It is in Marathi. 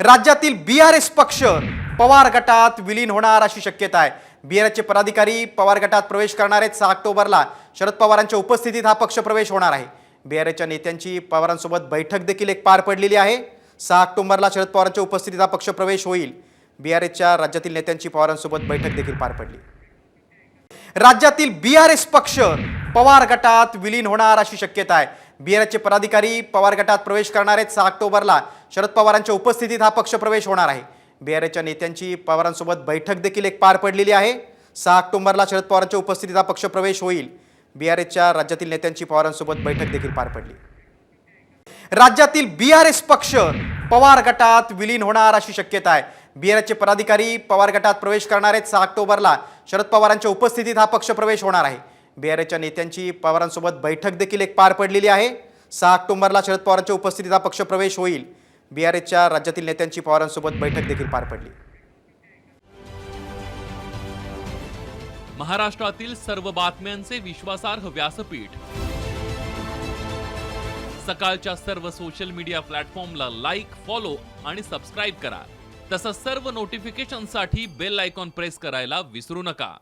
राज्यातील बी आर एस पक्ष पवार गटात विलीन होणार अशी शक्यता आहे. बी आर एसचे पदाधिकारी पवार गटात प्रवेश करणार आहेत सहा ऑक्टोबरला. शरद पवारांच्या उपस्थितीत हा पक्ष प्रवेश होणार आहे. बी आर एसच्या नेत्यांची पवारांसोबत बैठक देखील एक पार पडलेली आहे. सहा ऑक्टोबरला शरद पवारांच्या उपस्थितीत हा पक्ष प्रवेश होईल. बी आर एसच्या राज्यातील नेत्यांची पवारांसोबत बैठक देखील पार पडली. राज्यातील बी आर एस पक्ष पवार गटात विलीन होणार अशी शक्यता आहे. बी आर एसचे पदाधिकारी पवार गटात प्रवेश करणार आहेत. सहा ऑक्टोबरला शरद पवारांच्या उपस्थितीत हा पक्ष प्रवेश होणार आहे. बी आर एसच्या नेत्यांची पवारांसोबत बैठक देखील एक पार पडलेली आहे. सहा ऑक्टोबरला शरद पवारांच्या उपस्थितीत हा पक्ष प्रवेश होईल. बी आर एसच्या राज्यातील नेत्यांची पवारांसोबत बैठक देखील पार पडली. राज्यातील बी आर एस पक्ष पवार गटात विलीन होणार अशी शक्यता आहे. बी आर एसचे पदाधिकारी पवार गटात प्रवेश करणार आहेत. सहा ऑक्टोबरला शरद पवारांच्या उपस्थितीत हा पक्ष प्रवेश होणार आहे. बी आर नेत्यांची पवारांसोबत बैठक देखील एक पार पडलेली आहे. सहा ऑक्टोबरला शरद पवारांच्या उपस्थितीत हा पक्ष प्रवेश होईल. बी आर राज्यातील नेत्यांची पवारांसोबत बैठक देखील पार पडली. महाराष्ट्रातील सर्व बातम्यांचे विश्वासार्ह व्यासपीठ. सकाळच्या सर्व सोशल मीडिया प्लॅटफॉर्मला लाईक फॉलो आणि सबस्क्राईब करा. तसंच सर्व नोटिफिकेशनसाठी बेल आयकॉन प्रेस करायला विसरू नका.